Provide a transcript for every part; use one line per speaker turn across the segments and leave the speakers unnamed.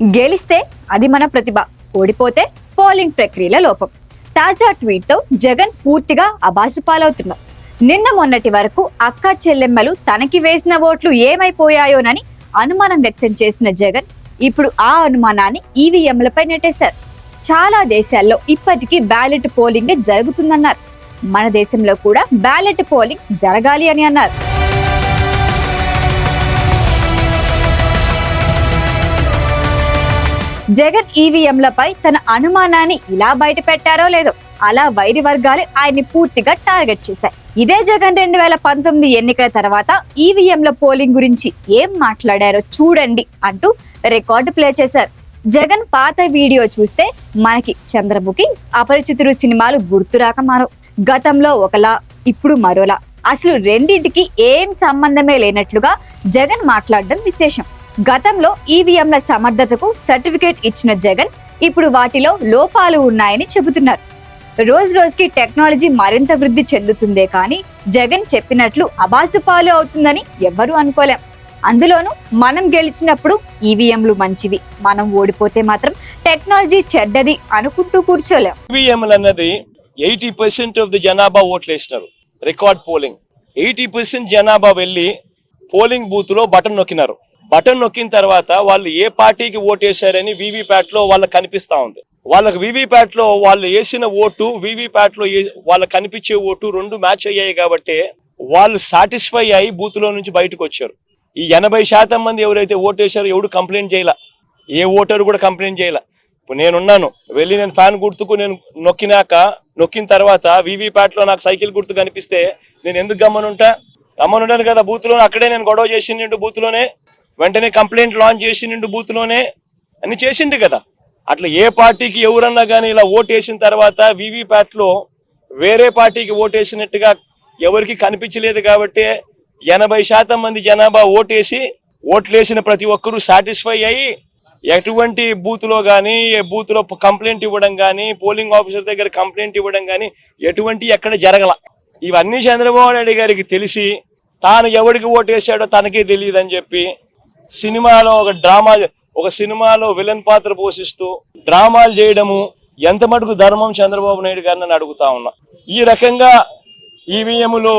గెలిస్తే అది మన ప్రతిభ. ఓడిపోతే పోలింగ్ ప్రక్రియల లోపం. తాజా ట్వీట్తో జగన్ పూర్తిగా అబాసు పాలవుతున్నారు. నిన్న మొన్నటి వరకు అక్క చెల్లెమ్మలు తనకి వేసిన ఓట్లు ఏమైపోయాయోనని అనుమానం వ్యక్తం చేసిన జగన్ ఇప్పుడు ఆ అనుమానాన్ని ఈవీఎంలపై నెట్టేశారు. చాలా దేశాల్లో ఇప్పటికీ బ్యాలెట్ పోలింగ్ జరుగుతుందన్నారు. మన దేశంలో కూడా బ్యాలెట్ పోలింగ్ జరగాలి అని అన్నారు. జగన్ ఈవీఎంలపై తన అనుమానాన్ని ఇలా బయట పెట్టారో లేదో అలా వైరి వర్గాలు ఆయన్ని పూర్తిగా టార్గెట్ చేశాయి. ఇదే జగన్ రెండు వేల పంతొమ్మిది ఎన్నికల తర్వాత ఈవీఎంల పోలింగ్ గురించి ఏం మాట్లాడారో చూడండి అంటూ రికార్డు ప్లే చేశారు. జగన్ పాత వీడియో చూస్తే మనకి చంద్రముఖి అపరిచితుడు సినిమాలు గుర్తురాక మారో. గతంలో ఒకలా ఇప్పుడు మరోలా. అసలు రెండింటికి ఏం సంబంధమే లేనట్లుగా జగన్ మాట్లాడడం విశేషం. గతంలో ఈవీఎంల సమర్థతకు సర్టిఫికేట్ ఇచ్చిన జగన్ ఇప్పుడు వాటిలో లోపాలు ఉన్నాయని చెబుతున్నారు. రోజు రోజుకి టెక్నాలజీ మరింత వృద్ధి చెందుతుందే కానీ జగన్ చెప్పినట్లు అబాసుపాలు అవుతుందని ఎవ్వరూ అనుకోలేం. అందులోనూ మనం గెలిచినప్పుడు ఈవీఎంలు మంచివి. మనం ఓడిపోతే మాత్రం టెక్నాలజీ చెడ్డది అనుకుంటూ కూర్చోలేం.
ఈవీఎంలు అన్నది ఎయిటీ పర్సెంట్ ఆఫ్ ది జనాభా ఓట్లు వేసినారు రికార్డ్ పోలింగ్. ఎయిటీ పర్సెంట్ జనాభా వెళ్ళి పోలింగ్ బూత్లో బటన్ నొక్కినారు. బటన్ నొక్కిన తర్వాత వాళ్ళు ఏ పార్టీకి ఓటేశారని వేశారని వీవీప్యాట్లో వాళ్ళకి కనిపిస్తా ఉంది. వాళ్ళకి వీవీప్యాట్లో వాళ్ళు వేసిన ఓటు వీవీప్యాట్లో ఏ- వాళ్ళకి కనిపించే ఓటు రెండు మ్యాచ్ అయ్యాయి కాబట్టి వాళ్ళు సాటిస్ఫై అయ్యి బూత్లో నుంచి బయటకు వచ్చారు. ఈ ఎనభై శాతం మంది ఎవరైతే ఓటేశారో ఎవడు కంప్లైంట్ చేయాల? ఏ ఓటరు కూడా కంప్లైంట్ చేయాల? ఇప్పుడు నేనున్నాను వెళ్ళి నేను ఫ్యాన్ గుర్తుకు నేను నొక్కినాక నొక్కిన తర్వాత వీవీప్యాట్లో నాకు సైకిల్ గుర్తు కనిపిస్తే నేను ఎందుకు గమ్మనుంటా గమ్మనుంటాను కదా బూత్లో అక్కడే నేను గొడవ చేసిండు బూత్లోనే వెంటనే కంప్లైంట్ లాంచ్ చేసిండు బూత్లోనే అని చేసిండు కదా. అట్లా ఏ పార్టీకి ఎవరన్నా కానీ ఇలా ఓటు వేసిన తర్వాత వీవీప్యాట్లో వేరే పార్టీకి ఓటు వేసినట్టుగా ఎవరికి కనిపించలేదు కాబట్టి ఎనభై శాతం మంది జనాభా ఓటేసి ఓట్లేసిన ప్రతి ఒక్కరూ సాటిస్ఫై అయ్యి ఎటువంటి బూత్లో కానీ బూత్లో కంప్లైంట్ ఇవ్వడం కానీ పోలింగ్ ఆఫీసర్ దగ్గర కంప్లైంట్ ఇవ్వడం కానీ ఎటువంటి ఎక్కడ జరగల. ఇవన్నీ చంద్రబాబు నాయుడు గారికి తెలిసి తాను ఎవరికి ఓటేసాడో తనకే తెలియదు అని చెప్పి సినిమాలో ఒక డ్రామా ఒక సినిమాలో విలన్ పాత్ర పోషిస్తూ డ్రామాలు చేయడము ఎంత మటుకు ధర్మం చంద్రబాబు నాయుడు గారిని అడుగుతా ఉన్నా. ఈ రకంగా ఈవీఎంలు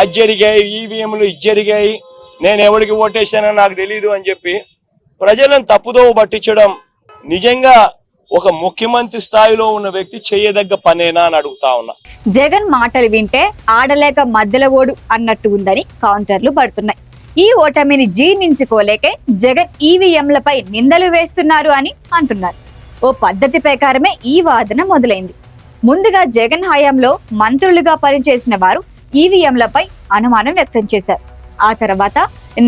అది జరిగాయి ఈవీఎంలు ఇది జరిగాయి నేను ఎవరికి ఓటేసానో నాకు తెలియదు అని చెప్పి ప్రజలను తప్పుదోవ పట్టించడం నిజంగా ఒక ముఖ్యమంత్రి స్థాయిలో ఉన్న వ్యక్తి చేయదగ్గ పనేనా అని అడుగుతా ఉన్నా.
జగన్ మాటలు వింటే ఆడలేక మధ్యలో ఓడు అన్నట్టు ఉందని కౌంటర్లు పడుతున్నాయి. ఈ ఓటమిని జీర్ణించుకోలేకే జగన్ ఈవీఎంలపై నిందలు వేస్తున్నారు అని అంటున్నారు. ఓ పద్ధతి ప్రకారమే ఈ వాదన మొదలైంది. ముందుగా జగన్ హయాంలో మంత్రులుగా పనిచేసిన వారు ఈవీఎంలపై అనుమానం వ్యక్తం చేశారు. ఆ తర్వాత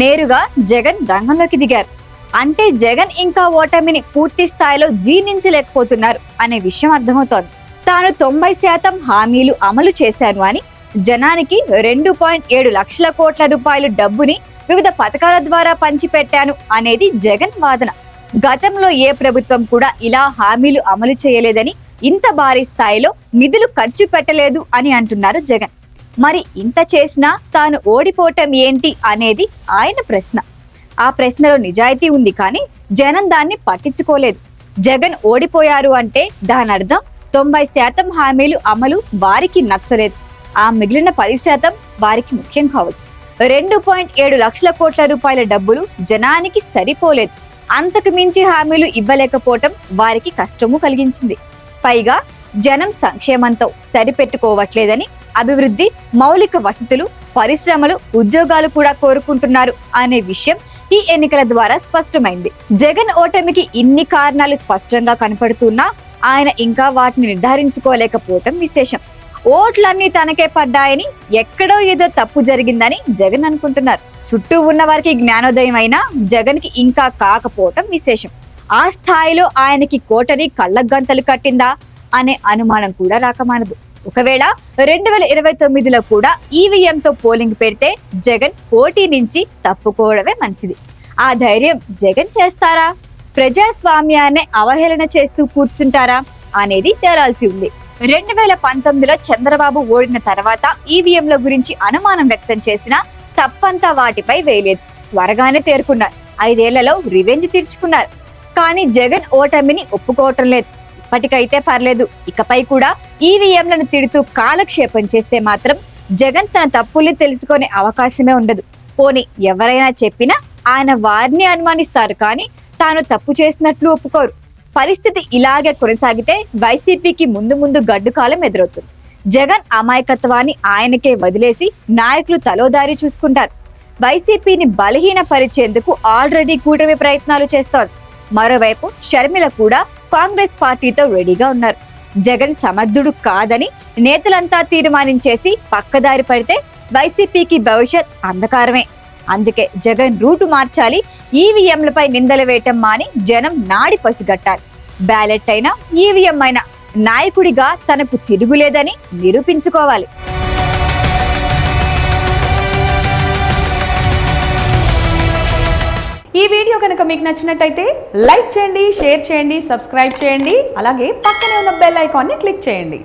నేరుగా జగన్ రంగంలోకి దిగారు. అంటే జగన్ ఇంకా ఓటమిని పూర్తి స్థాయిలో జీర్ణించలేకపోతున్నారు అనే విషయం అర్థమవుతోంది. తాను తొంభై శాతం హామీలు అమలు చేశాను అని జనానికి రెండు పాయింట్ ఏడు లక్షల కోట్ల రూపాయలు డబ్బుని వివిధ పథకాల ద్వారా పంచిపెట్టాను అనేది జగన్ వాదన. గతంలో ఏ ప్రభుత్వం కూడా ఇలా హామీలు అమలు చేయలేదని ఇంత భారీ స్థాయిలో నిధులు ఖర్చు పెట్టలేదు అని అంటున్నారు జగన్. మరి ఇంత చేసినా తాను ఓడిపోవటం ఏంటి అనేది ఆయన ప్రశ్న. ఆ ప్రశ్నలో నిజాయితీ ఉంది కానీ జనం దాన్ని పట్టించుకోలేదు. జగన్ ఓడిపోయారు అంటే దాని అర్థం తొంభై శాతం హామీలు అమలు వారికి నచ్చలేదు. ఆ మిగిలిన పది శాతం వారికి ముఖ్యం కావచ్చు. రెండు పాయింట్ ఏడు లక్షల కోట్ల రూపాయల డబ్బులు జనానికి సరిపోలేదు. అంతకు మించి హామీలు ఇవ్వలేకపోవటం వారికి కష్టము కలిగించింది. పైగా జనం సంక్షేమంతో సరిపెట్టుకోవట్లేదని అభివృద్ధి మౌలిక వసతులు పరిశ్రమలు ఉద్యోగాలు కూడా కోరుకుంటున్నారు అనే విషయం ఈ ఎన్నికల ద్వారా స్పష్టమైంది. జగన్ ఓటమికి ఇన్ని కారణాలు స్పష్టంగా కనపడుతున్నా ఆయన ఇంకా వాటిని నిర్ధారించుకోలేకపోవటం విశేషం. ఓట్లన్నీ తనకే పడ్డాయని ఎక్కడో ఏదో తప్పు జరిగిందని జగన్ అనుకుంటున్నారు. చుట్టూ ఉన్న వారికి జ్ఞానోదయం అయినా జగన్కి ఇంకా కాకపోవటం విశేషం. ఆ స్థాయిలో ఆయనకి కోటని కళ్ళగంతలు కట్టిందా అనే అనుమానం కూడా రాకమానదు ఒకవేళ రెండు వేల ఇరవై తొమ్మిదిలో కూడా ఈవీఎం తో పోలింగ్ పెడితే జగన్ పోటీ నుంచి తప్పుకోవడమే మంచిది. ఆ ధైర్యం జగన్ చేస్తారా? ప్రజాస్వామ్యాన్ని అవహేళన చేస్తూ కూర్చుంటారా? అనేది తేలాల్సి ఉంది. రెండు వేల పంతొమ్మిదిలో చంద్రబాబు ఓడిన తర్వాత ఈవీఎంల గురించి అనుమానం వ్యక్తం చేసిన తప్పంతా వాటిపై వేయలేదు త్వరగానే తేరుకున్నారు. ఐదేళ్ళలో రివెంజ్ తీర్చుకున్నారు. కానీ జగన్ ఓటమిని ఒప్పుకోవటం లేదు. ఇప్పటికైతే పర్లేదు. ఇకపై కూడా ఈవీఎంలను తిడుతూ కాలక్షేపం చేస్తే మాత్రం జగన్ తన తప్పుల్ని తెలుసుకునే అవకాశమే ఉండదు. పోనీ ఎవరైనా చెప్పినా ఆయన వారిని అనుమానిస్తారు కానీ తాను తప్పు చేసినట్లు ఒప్పుకోరు. పరిస్థితి ఇలాగే కొనసాగితే వైసీపీకి ముందు ముందు గడ్డు కాలం ఎదురవుతుంది. జగన్ అమాయకత్వాన్ని ఆయనకే వదిలేసి నాయకులు తలోదారి చూసుకుంటారు. వైసీపీని బలహీనపరిచేందుకు ఆల్రెడీ కూటమి ప్రయత్నాలు చేస్తోంది. మరోవైపు షర్మిల కూడా కాంగ్రెస్ పార్టీతో రెడీగా ఉన్నారు. జగన్ సమర్థుడు కాదని నేతలంతా తీర్మానించేసి పక్కదారి పడితే వైసీపీకి భవిష్యత్ అంధకారమే. అందుకే జగన్ రూటు మార్చాలి ఈవీఎంలపై నిందలు వేయటం మాని జనం నాడి పసిగట్టాలి. బ్యాలెట్ అయినా ఈవీఎం అయినా నాయకుడిగా తనకు తిరుగులేదని నిరూపించుకోవాలి.
ఈ వీడియో కనుక మీకు నచ్చినట్టయితే లైక్ చేయండి షేర్ చేయండి సబ్స్క్రైబ్ చేయండి అలాగే పక్కనే ఉన్న బెల్ ఐకాన్ని క్లిక్ చేయండి.